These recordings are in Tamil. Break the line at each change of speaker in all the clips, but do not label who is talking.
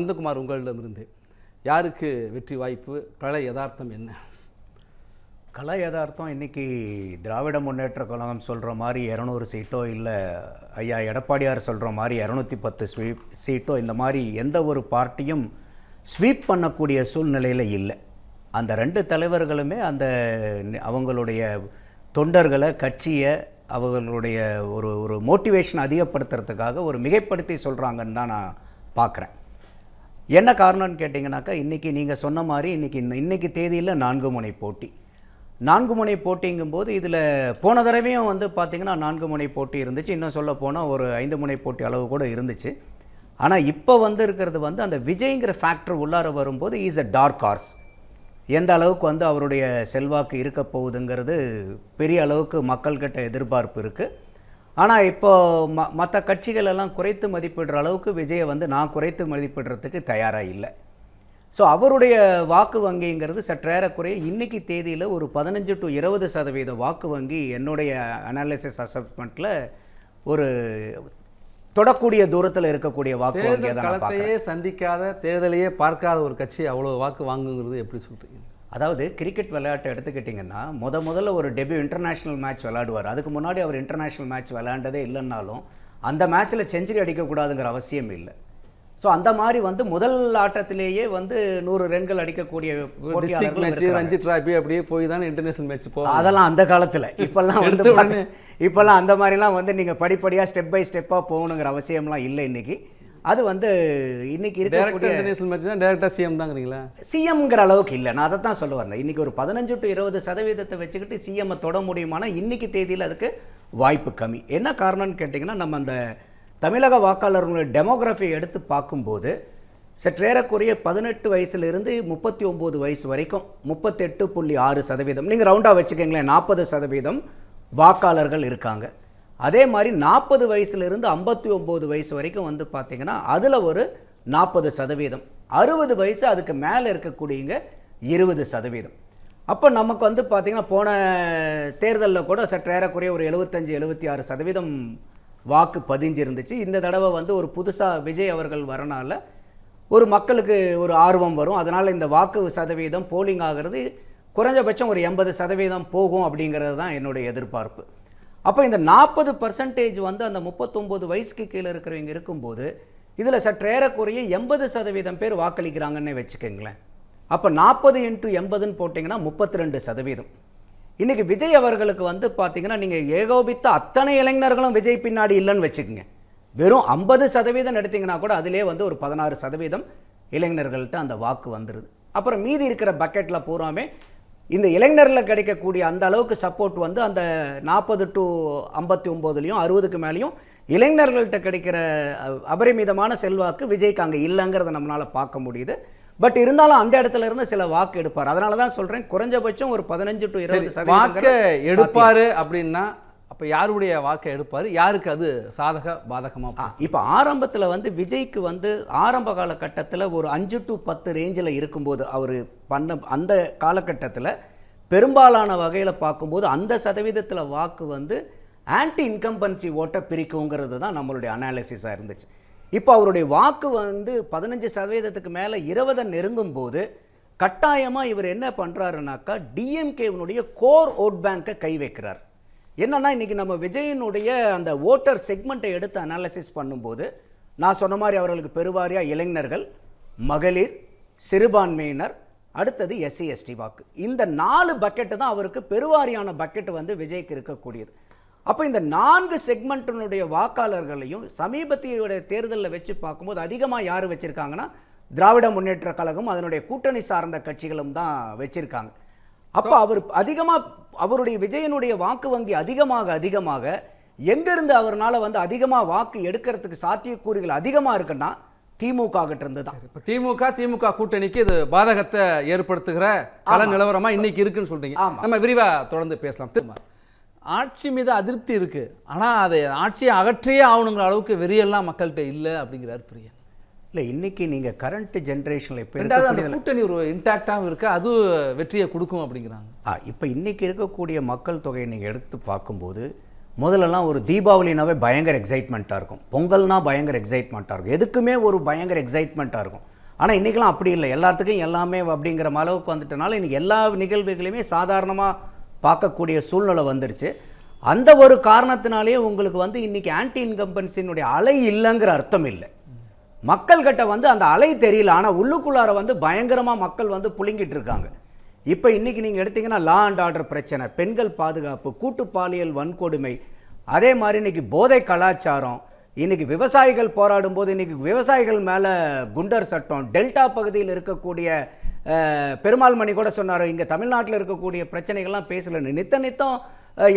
நந்தகுமார் உங்களிடமிருந்து. யாருக்கு வெற்றி வாய்ப்பு? கலை யதார்த்தம் என்ன?
கலா யதார்த்தம் இன்னைக்கு திராவிட முன்னேற்ற கழகம் சொல்கிற மாதிரி இரநூறு சீட்டோ இல்லை ஐயா எடப்பாடியார் சொல்கிற மாதிரி இரநூத்தி பத்து ஸ்வீப் சீட்டோ இந்த மாதிரி எந்த ஒரு பார்ட்டியும் ஸ்வீப் பண்ணக்கூடிய சூழ்நிலையில் இல்லை. அந்த ரெண்டு தலைவர்களுமே அந்த அவங்களுடைய தொண்டர்களை கட்சியை அவர்களுடைய ஒரு ஒரு மோட்டிவேஷன் அதிகப்படுத்துறதுக்காக ஒரு மிகைப்படுத்தி சொல்கிறாங்கன்னு தான் நான் பார்க்குறேன் என்ன காரணம்னு கேட்டிங்கனாக்கா இன்றைக்கி நீங்கள் சொன்ன மாதிரி இன்றைக்கி இன்றைக்கி தேதியில் நான்கு முனை போட்டி. நான்கு முனை போட்டிங்கும்போது இதில் போன தடவையும் வந்து பார்த்திங்கன்னா நான்கு முனை போட்டி இருந்துச்சு. இன்னும் சொல்ல போனால் ஒரு ஐந்து முனை போட்டி அளவு கூட இருந்துச்சு. ஆனால் இப்போ வந்து இருக்கிறது வந்து அந்த விஜய்ங்கிற ஃபேக்டர் உள்ளார வரும்போது இஸ் அ டார்க் ஹார்ஸ் எந்த அளவுக்கு வந்து அவருடைய செல்வாக்கு இருக்க போகுதுங்கிறது பெரிய அளவுக்கு மக்கள்கிட்ட எதிர்பார்ப்பு இருக்குது ஆனால் இப்போ ம மற்ற கட்சிகள் எல்லாம் குறைத்து மதிப்பிடுற அளவுக்கு விஜயை வந்து நான் குறைத்து மதிப்பிடுறதுக்கு தயாராக இல்லை. ஸோ அவருடைய வாக்கு வங்கிங்கிறது சற்றேறக்குறைய இன்னைக்கு தேதியில் ஒரு பதினஞ்சு டு இருபது சதவீத வாக்கு வங்கி என்னுடைய அனாலிசிஸ் அசஸ்மெண்ட்டில் ஒரு தொடக்கூடிய தூரத்தில் இருக்கக்கூடிய வாக்கு வங்கியை
சந்திக்காத தேர்தலையே பார்க்காத ஒரு கட்சி அவ்வளோ வாக்கு வாங்குங்கிறது எப்படி சொல்றீங்க?
அதாவது கிரிக்கெட் விளையாட்டை எடுத்துக்கிட்டிங்கன்னா முத முதல்ல ஒரு டெபியூ இன்டர்நேஷ்னல் மேட்ச் விளையாடுவார். அதுக்கு முன்னாடி அவர் இன்டர்நேஷ்னல் மேட்ச் விளையாண்டதே இல்லைன்னாலும் அந்த மேட்ச்சில் செஞ்சுரி அடிக்கக்கூடாதுங்கிற அவசியம் இல்லை. ஸோ அந்த மாதிரி வந்து முதல் ஆட்டத்திலேயே வந்து நூறு ரன்கள் அடிக்கக்கூடிய.
ரஞ்சி டிராபி அப்படியே போய் தானே இன்டர்நேஷனல் மேட்ச் போகும்
அதெல்லாம் அந்த காலத்தில். இப்போல்லாம் வந்து இப்போல்லாம் அந்த மாதிரிலாம் வந்து நீங்கள் படிப்படியாக ஸ்டெப் பை ஸ்டெப்பாக போகணுங்கிற அவசியம்லாம் இல்லை இன்னைக்கு. அது வந்து இன்னைக்கு இருக்கக்கூடிய
தான் டேரக்டா சிஎம் தாங்கிறீங்களா?
சிஎம்ங்கிற அளவுக்கு இல்லை. நான் அதை தான் சொல்ல இன்றைக்கி ஒரு பதினஞ்சு டு இருபது சதவீதத்தை வச்சுக்கிட்டு சிஎம்மை தொட முடியுமானா இன்னைக்கு தேதியில் அதுக்கு வாய்ப்பு கம்மி. என்ன காரணம்னு கேட்டிங்கன்னா நம்ம அந்த தமிழக வாக்காளர்களுடைய டெமோகிராஃபியை எடுத்து பார்க்கும்போது சற்றேறக்குறைய பதினெட்டு வயசுலேருந்து முப்பத்தி ஒம்பது வயசு வரைக்கும் முப்பத்தெட்டு புள்ளி ஆறு சதவீதம் நீங்கள் ரவுண்டாக வச்சுக்கோங்களேன் நாற்பது சதவீதம் வாக்காளர்கள் இருக்காங்க. அதே மாதிரி நாற்பது வயசுலேருந்து ஐம்பத்தி ஒம்பது வயசு வரைக்கும் வந்து பார்த்திங்கன்னா அதில் ஒரு நாற்பது சதவீதம். அறுபது வயசு அதுக்கு மேலே இருக்கக்கூடியங்க இருபது சதவீதம். அப்போ நமக்கு வந்து பார்த்திங்கன்னா போன தேர்தலில் கூட சற்றேறக்குறைய ஒரு எழுபத்தஞ்சி எழுபத்தி ஆறு சதவீதம் வாக்கு பதிஞ்சிருந்துச்சு. இந்த தடவை வந்து ஒரு புதுசாக விஜய் அவர்கள் வரனால ஒரு மக்களுக்கு ஒரு ஆர்வம் வரும். அதனால் இந்த வாக்கு சதவீதம் போலிங் ஆகிறது குறைஞ்சபட்சம் ஒரு எண்பது சதவீதம் போகும் அப்படிங்கிறது தான் என்னுடைய எதிர்பார்ப்பு. அப்போ இந்த நாற்பது பர்சன்டேஜ் வந்து அந்த முப்பத்தொம்போது வயசுக்கு கீழே இருக்கிறவங்க இருக்கும்போது இதில் சற்றேறக்குறைய எண்பது சதவீதம் பேர் வாக்களிக்கிறாங்கன்னே வச்சுக்கோங்களேன். அப்போ நாற்பது இன்ட்டு எண்பதுன்னு போட்டிங்கன்னா முப்பத்தி ரெண்டு சதவீதம். இன்றைக்கி விஜய் அவர்களுக்கு வந்து பார்த்தீங்கன்னா நீங்கள் ஏகோபித்த அத்தனை இளைஞர்களும் விஜய் பின்னாடி இல்லைன்னு வச்சுக்கோங்க. வெறும் ஐம்பது சதவீதம் எடுத்திங்கன்னா கூட அதிலே வந்து ஒரு பதினாறு சதவீதம் இளைஞர்கள்ட்ட அந்த வாக்கு வந்துடுது அப்புறம் மீதி இருக்கிற பக்கெட்டில் பூராமே இந்த இளைஞரில் கிடைக்கக்கூடிய அந்த அளவுக்கு சப்போர்ட் வந்து அந்த நாற்பது டு ஐம்பத்தி ஒம்போதுலேயும் அறுபதுக்கு மேலேயும் இளைஞர்கள்ட்ட கிடைக்கிற அபரிமிதமான செல்வாக்கு விஜய்க்கு அங்கே இல்லைங்கிறத நம்மளால் பார்க்க முடியுது. பட் இருந்தாலும் அந்த இடத்துல இருந்து சில வாக்கு எடுப்பார். அதனால தான் சொல்கிறேன் குறைஞ்சபட்சம் ஒரு பதினஞ்சு டு இருபது சதவீதம்
எடுப்பாரு அப்படின்னா அப்ப யாருடைய வாக்கை எடுப்பாரு? யாருக்கு அது சாதக பாதகமா
ஆ இப்போ ஆரம்பத்தில் வந்து விஜய்க்கு வந்து ஆரம்ப காலகட்டத்தில் ஒரு அஞ்சு டு பத்து ரேஞ்சில் இருக்கும்போது அவர் பண்ண அந்த காலகட்டத்தில் பெரும்பாலான வகையில் பார்க்கும்போது அந்த சதவீதத்தில் வாக்கு வந்து ஆன்டி இன்கம்பன்சி ஓட்டை பிரிக்குங்கிறது தான் நம்மளுடைய அனாலிசிஸாக இருந்துச்சு. இப்போ அவருடைய வாக்கு வந்து பதினஞ்சு சதவீதத்துக்கு மேலே இருபதை நெருங்கும் போது கட்டாயமாக இவர் என்ன பண்ணுறாருனாக்கா டிஎம்கேவினுடைய கோர் ஓட் பேங்கை கை வைக்கிறார். என்னன்னா இன்னைக்கு நம்ம விஜயனுடைய அந்த ஓட்டர் செக்மெண்ட்டை எடுத்து அனாலிசிஸ் பண்ணும்போது நான் சொன்ன மாதிரி அவர்களுக்கு பெருவாரியா இளைஞர்கள் மகளிர் சிறுபான்மையினர் அடுத்தது எஸ்சி எஸ்டி வாக்கு. இந்த நாலு பக்கெட்டு தான் அவருக்கு பெருவாரியான பக்கெட் வந்து விஜய்க்கு இருக்கக்கூடியது. அப்போ இந்த நான்கு செக்மெண்ட்டினுடைய வாக்காளர்களையும் சமீபத்திய தேர்தலில் வச்சு பார்க்கும்போது அதிகமாக யார் வச்சுருக்காங்கன்னா திராவிட முன்னேற்ற கழகம் அதனுடைய கூட்டணி சார்ந்த கட்சிகளும் தான் வச்சுருக்காங்க. அப்போ அவர் அதிகமாக அவருடைய விஜயனுடைய வாக்கு வங்கி அதிகமாக அதிகமாக எங்கேருந்து அவர்னால வந்து அதிகமாக வாக்கு எடுக்கிறதுக்கு சாத்தியக்கூறுகள் அதிகமாக இருக்குன்னா திமுக கிட்ட இருந்து தான்
இப்ப திமுக திமுக கூட்டணிக்கு இது பாதகத்தை ஏற்படுத்துகிற கள நிலவரமா இன்னைக்கு இருக்குன்னு சொல்றீங்க. நம்ம விரிவா தொடர்ந்து பேசலாம். திரும்ப. ஆட்சி மீது அதிருப்தி இருக்கு. ஆனா அதை ஆட்சியை அகற்றியே ஆகணுங்கிற அளவுக்கு வெறியெல்லாம் மக்கள்கிட்ட இல்லை அப்படிங்கிறார் பிரியன்.
இல்லை இன்னைக்கு நீங்கள் கரண்ட் ஜென்ரேஷனில் இப்போ
அந்த கூட்டணி ஒரு இன்டாக்டாகவும் இருக்கு அது வெற்றியை கொடுக்கும் அப்படிங்கிறாங்க.
ஆ இப்போ இன்னைக்கு இருக்கக்கூடிய மக்கள் தொகையை நீங்கள் எடுத்து பார்க்கும்போது முதல்லலாம் ஒரு தீபாவளினாவே பயங்கர எக்ஸைட்மெண்ட்டாக இருக்கும். பொங்கல்னா பயங்கர எக்ஸைட்மெண்ட்டாக இருக்கும். எதுக்குமே ஒரு பயங்கர எக்ஸைட்மெண்ட்டாக இருக்கும். ஆனால் இன்றைக்கெலாம் அப்படி இல்லை. எல்லாத்துக்கும் எல்லாமே அப்படிங்கிற அளவுக்கு வந்துட்டனால இன்றைக்கி எல்லா நிகழ்வுகளையுமே சாதாரணமாக பார்க்கக்கூடிய சூழ்நிலை வந்துருச்சு. அந்த ஒரு காரணத்தினாலேயே உங்களுக்கு வந்து இன்றைக்கி ஆன்டி இன்கம்பன்சினுடைய அலை இல்லைங்கிற அர்த்தம் இல்லை. மக்கள்கிட்ட வந்து அந்த அலை தெரியல. ஆனால் உள்ளுக்குள்ளார வந்து பயங்கரமாக மக்கள் வந்து புழுங்கிட்டு இருக்காங்க. இப்போ இன்னைக்கு நீங்கள் எடுத்தீங்கன்னா லா அண்ட் ஆர்டர் பிரச்சனை பெண்கள் பாதுகாப்பு கூட்டு பாலியல் வன்கொடுமை. அதே மாதிரி இன்னைக்கு போதை கலாச்சாரம். இன்றைக்கி விவசாயிகள் போராடும் போது இன்னைக்கு விவசாயிகள் மேலே குண்டர் சட்டம். டெல்டா பகுதியில் இருக்கக்கூடிய பெருமாள் மணி கூட சொன்னார் இங்கே தமிழ்நாட்டில் இருக்கக்கூடிய பிரச்சனைகள்லாம் பேசலன்னு. நித்த நித்தம்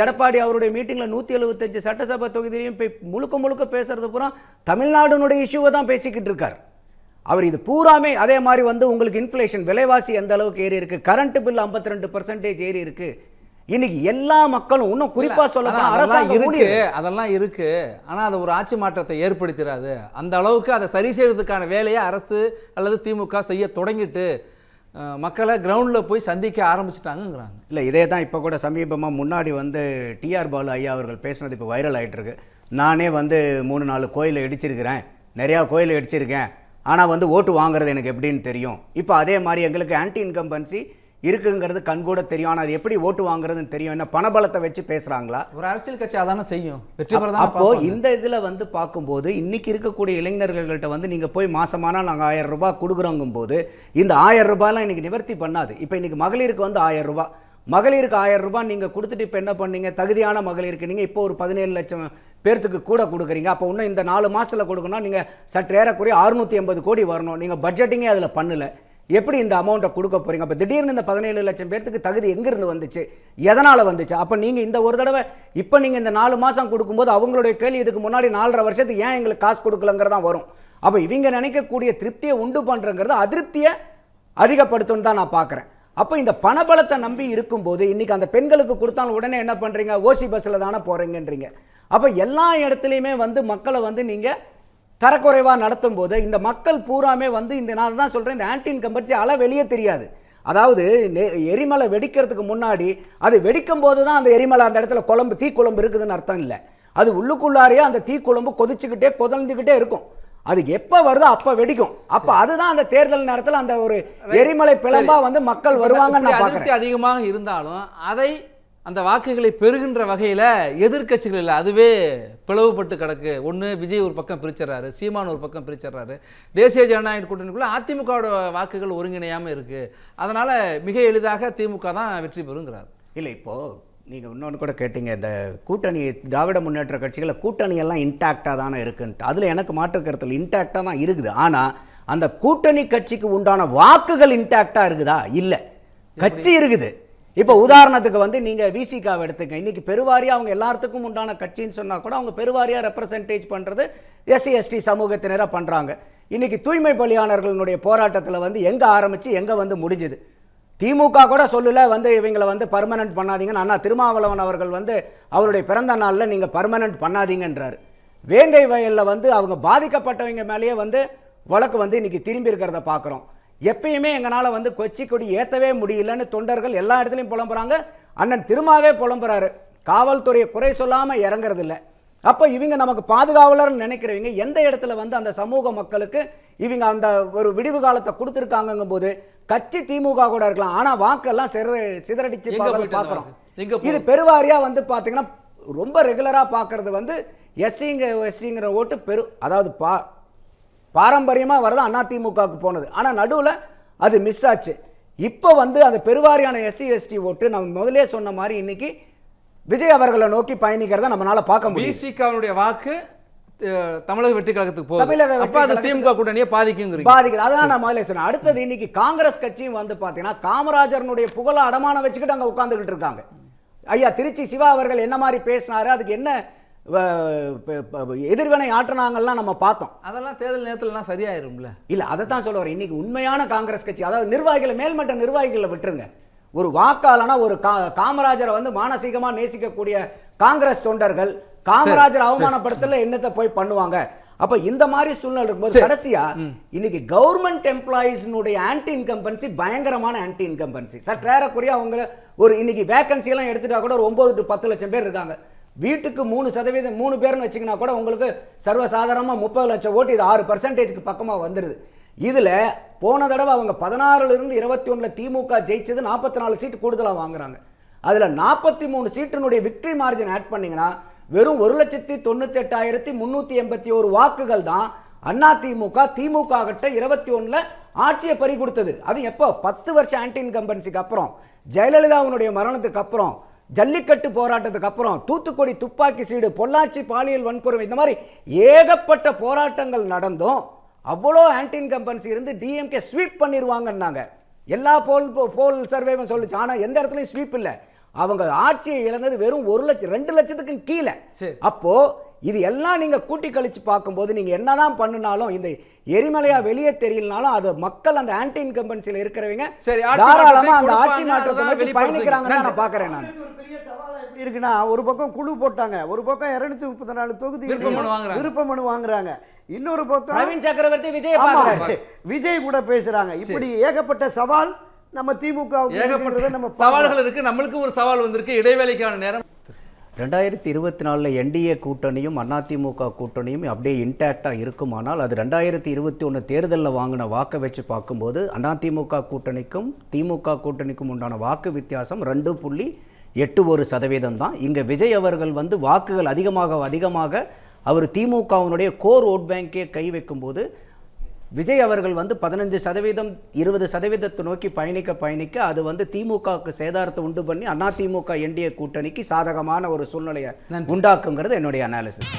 எடப்பாடி அவருடைய மீட்டிங்கில் நூற்றி எழுபத்தஞ்சு சட்டசபை தொகுதியிலையும் போய் முழுக்க முழுக்க பேசுறது பூரா தமிழ்நாடுனுடைய இஷ்யூவை தான் பேசிக்கிட்டு இருக்கார். அவர் இது பூராமே அதே மாதிரி வந்து உங்களுக்கு இன்ஃப்ளேஷன் விலைவாசி எந்த அளவுக்கு ஏறி இருக்கு? கரண்ட் பில் 52% ரெண்டு பர்சன்டேஜ் ஏறி இருக்கு. இன்னைக்கு எல்லா மக்களும் இன்னும் குறிப்பா சொல்ல
ஆனா
போனா
அதெல்லாம்
அரசாங்க
இருக்கு. அதெல்லாம் இருக்கு. ஆனா அது ஒரு ஆட்சி மாற்றத்தை ஏற்படுத்திடாது அந்த அளவுக்கு அதை சரி செய்யறதுக்கான வேலையை அரசு அல்லது திமுக செய்ய தொடங்கிட்டு மக்களை கிரவுண்டில் போய் சந்திக்க ஆரம்பிச்சிட்டாங்கங்கிறாங்க.
இல்லை இதே தான் இப்போ கூட சமீபமாக முன்னாடி வந்து டிஆர் பாலு ஐயா அவர்கள் பேசினது இப்போ வைரல் ஆகிட்டுருக்கு நானே வந்து மூணு நாலு கோயிலை இடிச்சிருக்கிறேன். நிறையா கோயிலை இடிச்சிருக்கேன். ஆனால் வந்து ஓட்டு வாங்குறது எனக்கு எப்படின்னு தெரியும். இப்போ அதே மாதிரி எங்களுக்கு ஆன்டி இன்கம்பன்சி இருக்குங்கிறது கண்கூட தெரியும். ஆனால் அது எப்படி ஓட்டு வாங்குறதுன்னு தெரியும். என்ன பணபலத்தை வச்சு பேசுகிறாங்களா
ஒரு அரசியல் கட்சி அதானே செய்யும். வெற்றி
அப்போ. இந்த இதுல வந்து பார்க்கும்போது இன்னைக்கு இருக்கக்கூடிய இளைஞர்கள்கிட்ட வந்து நீங்க போய் மாசமானா நாங்க ஆயிரம் ரூபாய் கொடுக்குறோங்கும் போது இந்த ஆயிரம் ரூபாய்லாம் இன்னைக்கு நிவர்த்தி பண்ணாது. இப்போ இன்னைக்கு மகளிருக்கு வந்து ஆயிரம் ரூபாய். மகளிருக்கு ஆயிரம் ரூபாய் நீங்க கொடுத்துட்டு இப்போ என்ன பண்ணீங்க? தகுதியான மகளிருக்கு நீங்க இப்போ ஒரு பதினேழு லட்சம் பேர்த்துக்கு கூட கொடுக்குறீங்க. அப்போ இன்னும் இந்த நாலு மாசத்துல கொடுக்கணும் நீங்க சற்று ஏறக்குறைய அறுநூத்தி எண்பது கோடி வரணும். நீங்க பட்ஜெட்டிங்கே அதுல பண்ணல. எப்படி இந்த அமௌண்ட்டை கொடுக்க போறீங்க? அப்போ திடீர்னு இந்த பதினேழு லட்சம் பேர்த்துக்கு தகுதி எங்கேருந்து வந்துச்சு? எதனால் வந்துச்சு? அப்போ நீங்கள் இந்த ஒரு தடவை இப்போ நீங்கள் இந்த நாலு மாதம் கொடுக்கும்போது அவங்களுடைய கேள்வி இதுக்கு முன்னாடி நாலரை வருஷத்துக்கு ஏன் எங்களுக்கு காசு கொடுக்கலங்கிறதான் வரும். அப்போ இவங்க நினைக்கக்கூடிய திருப்தியை உண்டு பண்ணுறங்கிறது அதிருப்தியை அதிகப்படுத்தும்னு தான் நான் பார்க்குறேன் அப்போ இந்த பணபலத்தை நம்பி இருக்கும்போது இன்றைக்கி அந்த பெண்களுக்கு கொடுத்தாலும் உடனே என்ன பண்ணுறீங்க ஓசி பஸ்ஸில் தானே போகிறீங்கன்றீங்க அப்போ எல்லா இடத்துலையுமே வந்து மக்களை வந்து நீங்கள் தரக்குறைவாக நடத்தும் போது இந்த மக்கள் பூராமே வந்து இந்த நான் தான் சொல்கிறேன் இந்த ஆன்டி இன்கம்பன்சி அலை வெளியே தெரியாது. அதாவது எரிமலை வெடிக்கிறதுக்கு முன்னாடி அது வெடிக்கும் போது தான் அந்த எரிமலை அந்த இடத்துல குழம்பு தீ குழம்பு இருக்குதுன்னு அர்த்தம் இல்லை. அது உள்ளுக்குள்ளாரையே அந்த தீ குழம்பு கொதிச்சுக்கிட்டே கொதழ்ந்துக்கிட்டே இருக்கும். அது எப்போ வருதோ அப்போ வெடிக்கும். அப்போ அதுதான் அந்த தேர்தல் நேரத்தில் அந்த ஒரு எரிமலை பிளம்பா வந்து மக்கள் வருவாங்கன்னு நான்
அதிகமாக இருந்தாலும் அதை அந்த வாக்குகளை பெறுகின்ற வகையில் எதிர்க்கட்சிகள் இல்லை அதுவே பிளவுபட்டு கிடக்கு. ஒன்று விஜய் ஒரு பக்கம் பிரிச்சிடறாரு சீமான் ஒரு பக்கம் பிரிச்சிடறாரு தேசிய ஜனநாயக கூட்டணிக்குள்ள அதிமுகவோட வாக்குகள் ஒருங்கிணையாமல் இருக்கு. அதனால மிக எளிதாக திமுக தான் வெற்றி பெறுங்கிறார்.
இல்லை இப்போ நீங்கள் இன்னொன்று கூட கேட்டீங்க இந்த கூட்டணி திராவிட முன்னேற்ற கட்சிகளை கூட்டணி எல்லாம் இன்டாக்டாக தானே இருக்குன்ட்டு. அதில் எனக்கு மாற்று கருத்தில் இன்டாக்டாக தான் இருக்குது. ஆனால் அந்த கூட்டணி கட்சிக்கு உண்டான வாக்குகள் இன்டாக்டாக இருக்குதா? இல்லை. கட்சி இருக்குது. இப்போ உதாரணத்துக்கு வந்து நீங்கள் விசிகாவை எடுத்துக்க இன்னைக்கு பெருவாரியாக அவங்க எல்லாத்துக்கும் உண்டான கட்சின்னு சொன்னால் கூட அவங்க பெருவாரியாக ரெப்ரசன்டேஜ் பண்ணுறது எஸ்சி எஸ்டி சமூகத்தினராக பண்ணுறாங்க இன்னைக்கு தூய்மை பலியாளர்களுடைய போராட்டத்தில் வந்து எங்கே ஆரம்பித்து எங்கே வந்து முடிஞ்சுது? திமுக கூட சொல்லல வந்து இவங்களை வந்து பர்மனன்ட் பண்ணாதீங்கன்னு. அண்ணா திருமாவளவன் அவர்கள் வந்து அவருடைய பிறந்த நாளில் நீங்கள் பர்மனன்ட் பண்ணாதீங்கன்றார். வேங்கை வயலில் வந்து அவங்க பாதிக்கப்பட்டவங்க மேலேயே வந்து வழக்கு வந்து இன்னைக்கு திரும்பி இருக்கிறத பார்க்குறோம் எப்பயுமே எங்களால் வந்து கொச்சி கொடி ஏற்றவே முடியலன்னு தொண்டர்கள் எல்லா இடத்துலையும் புலம்புறாங்க. அண்ணன் திருமாவே புலம்புறாரு. காவல்துறையை குறை சொல்லாமல் இறங்குறதில்ல. அப்போ இவங்க நமக்கு பாதுகாவலர்னு நினைக்கிறவங்க எந்த இடத்துல வந்து அந்த சமூக மக்களுக்கு இவங்க அந்த ஒரு விடிவு காலத்தை கொடுத்துருக்காங்கங்கும் போது கட்சி திமுக கூட இருக்கலாம். ஆனா வாக்கெல்லாம் சிற சிதறடிச்சு பார்க்குறோம். இது பெருவாரியா வந்து பார்த்தீங்கன்னா ரொம்ப ரெகுலரா பார்க்கறது வந்து எஸ்சிங்க எஸ்டிங்கிற ஓட்டு பெரு அதாவது பா பாரம்பரியமாக வரது அதிமுகவுக்கு போனது. ஆனால் நடுவில் அது மிஸ் ஆச்சு. இப்போ வந்து அந்த பெருவாரியான எஸ்சி எஸ்டி ஓட்டு நம்ம முதலே சொன்ன மாதிரி இன்னைக்கு விஜய் அவர்களை நோக்கி பயணிக்கிறத நம்மளால பார்க்க முடியும்
பிசிகாவுடைய வாக்கு தமிழக வெற்றி கழகத்துக்கு போகுது.
தமிழக
அப்ப அது திமுக கூட்டணியை பாதிக்குங்கிறீங்க.
பாதிக்குது. அதான் நான் முதல்ல சொன்னேன். அடுத்தது இன்னைக்கு காங்கிரஸ் கட்சியும் வந்து பார்த்தீங்கன்னா காமராஜர்னுடைய புகழ அடமானம் வச்சுக்கிட்டு அங்கே உட்காந்துக்கிட்டு இருக்காங்க. ஐயா திருச்சி சிவா அவர்கள் என்ன மாதிரி பேசினாரு? அதுக்கு என்ன எதிர்வினை ஆற்றினாங்கலாம் நம்ம பார்த்தோம்.
அதெல்லாம் தேர்தல் நேரத்துலலாம் சரியாயிரும்ல?
இல்ல அதை தான் சொல்ல வரேன். இன்னைக்கு உண்மையான காங்கிரஸ் கட்சி அதாவது நிர்வாகிகளை மேல்மட்ட நிர்வாகிகளை விட்டுருங்க. ஒரு வாக்காளனா ஒரு காமராஜரை வந்து மானசீகமா நேசிக்கக்கூடிய காங்கிரஸ் தொண்டர்கள் காமராஜர் அவமானப்படுத்தல என்னத்தை போய் பண்ணுவாங்க? அப்ப இந்த மாதிரி சூழ்நிலை இருக்கும்போது. கடைசியா இன்னைக்கு கவர்மெண்ட் எம்ப்ளாயிஸ்னுடைய ஆன்டி இன்கம்பன்சி பயங்கரமான ஆன்டி இன்கம்பன்சி சற்றேறக்குறைய அவங்க ஒரு இன்னைக்கு வேகன்சி எல்லாம் எடுத்துட்டா கூட ஒரு ஒன்பது டு பத்து லட்சம் பேர் இருக்காங்க. வீட்டுக்கு மூணு சதவீதம் மூணு பேர்னு வச்சிங்கன்னா கூட உங்களுக்கு சர்வசாதாரணமாக முப்பது லட்சம் ஓட்டு இது ஆறு பர்சன்டேஜ்க்கு பக்கமாக வந்துடுது இதில் போன தடவை அவங்க பதினாறுலேருந்து இருபத்தி ஒன்றில் திமுக ஜெயிச்சது நாற்பத்தி நாலு சீட்டு கூடுதலாக வாங்குறாங்க. அதில் நாற்பத்தி மூணு சீட்டினுடைய விக்டரி மார்ஜின் ஆட் பண்ணிங்கன்னா வெறும் ஒரு லட்சத்தி தொண்ணூத்தெட்டாயிரத்தி முந்நூற்றி எண்பத்தி ஒரு வாக்குகள் தான் அண்ணா திமுக திமுக கிட்ட இருபத்தி ஒன்றில் ஆட்சியை பறி கொடுத்தது. அது எப்போ? பத்து வருஷம் ஆன்டி இன்கம்பன்சிக்கு அப்புறம். ஜெயலலிதாவினுடைய மரணத்துக்கு அப்புறம். ஜல்லிக்கட்டு போராட்டத்துக்கு அப்புறம் தூத்துக்குடி துப்பாக்கி சீடு பொள்ளாச்சி பாலியல் வன்கொடுமை இந்த மாதிரி ஏகப்பட்ட போராட்டங்கள் நடந்தும் அவ்வளோ ஆன்டி இன்கம்பன்சி இருந்து டிஎம்கே ஸ்வீப் பண்ணிடுவாங்கன்னாங்க எல்லா போல் போல் சர்வேவும் சொல்லுச்சு. ஆனால் எந்த இடத்துலையும் ஸ்வீப் இல்லை. அவங்க ஆட்சியை இழந்தது வெறும் ஒரு லட்சம் ரெண்டு லட்சத்துக்கு கீழே.
சரி.
இது எல்லாம் நீங்க கூட்டி கழிச்சு பார்க்கும்போது நீங்க என்னதான் பண்ணினாலும் இந்த எரிமலையா வெளியே தெரியலனாலும் அது மக்கள் அந்த ஆன்டி இன்கம்பன்சில இருக்கிறவங்க
சரி, ஆட்சி
தாராளமா
மாற்றத்தை
அந்த ஆட்சி மாற்றத்தை நோக்கி. பயணிக்கிறாங்கன்னு. நான் பார்க்கறேன் நான்.
ஒரு பெரிய சவாலா எப்படி இருக்குன்னா ஒரு பக்கம் குழு போட்டாங்க ஒரு பக்கம் இருநூத்தி முப்பத்தி நாலு தொகுதி
விருப்ப மனு வாங்குறாங்க.
இன்னொரு பக்கம்
பிரவீன் சக்கரவர்த்தி விஜய்
விஜய் கூட பேசுறாங்க. இப்படி ஏகப்பட்ட சவால் நம்ம திமுக
ஏகப்பட்ட
நம்ம
சவால்கள் இருக்கு. நம்மளுக்கு ஒரு சவால் வந்திருக்கு. இடைவேளைக்கான நேரம்.
ரெண்டாயிரத்தி இருபத்தி நாலில் என்டிஏ கூட்டணியும் அதிமுக கூட்டணியும் அப்படியே இன்டாக்டாக இருக்குமானால் அது ரெண்டாயிரத்தி இருபத்தி ஒன்று தேர்தலில் வாங்கின வாக்கை வச்சு பார்க்கும்போது அதிமுக கூட்டணிக்கும் திமுக கூட்டணிக்கும் உண்டான வாக்கு வித்தியாசம் ரெண்டு புள்ளி எட்டு ஒரு சதவீதம் தான். இங்கே விஜய் அவர்கள் வந்து வாக்குகள் அதிகமாக அதிகமாக அவர் திமுகவினுடைய கோர் ஓட் பேங்கே கை வைக்கும்போது விஜய் அவர்கள் வந்து பதினஞ்சு சதவீதம் இருபது சதவீதத்தை நோக்கி பயணிக்க பயணிக்க அது வந்து திமுகவுக்கு சேதாரத்தை உண்டு பண்ணி அதிமுக என்டிஏ கூட்டணிக்கு சாதகமான ஒரு சூழ்நிலையை உண்டாக்குங்கிறது என்னுடைய அனாலிசிஸ்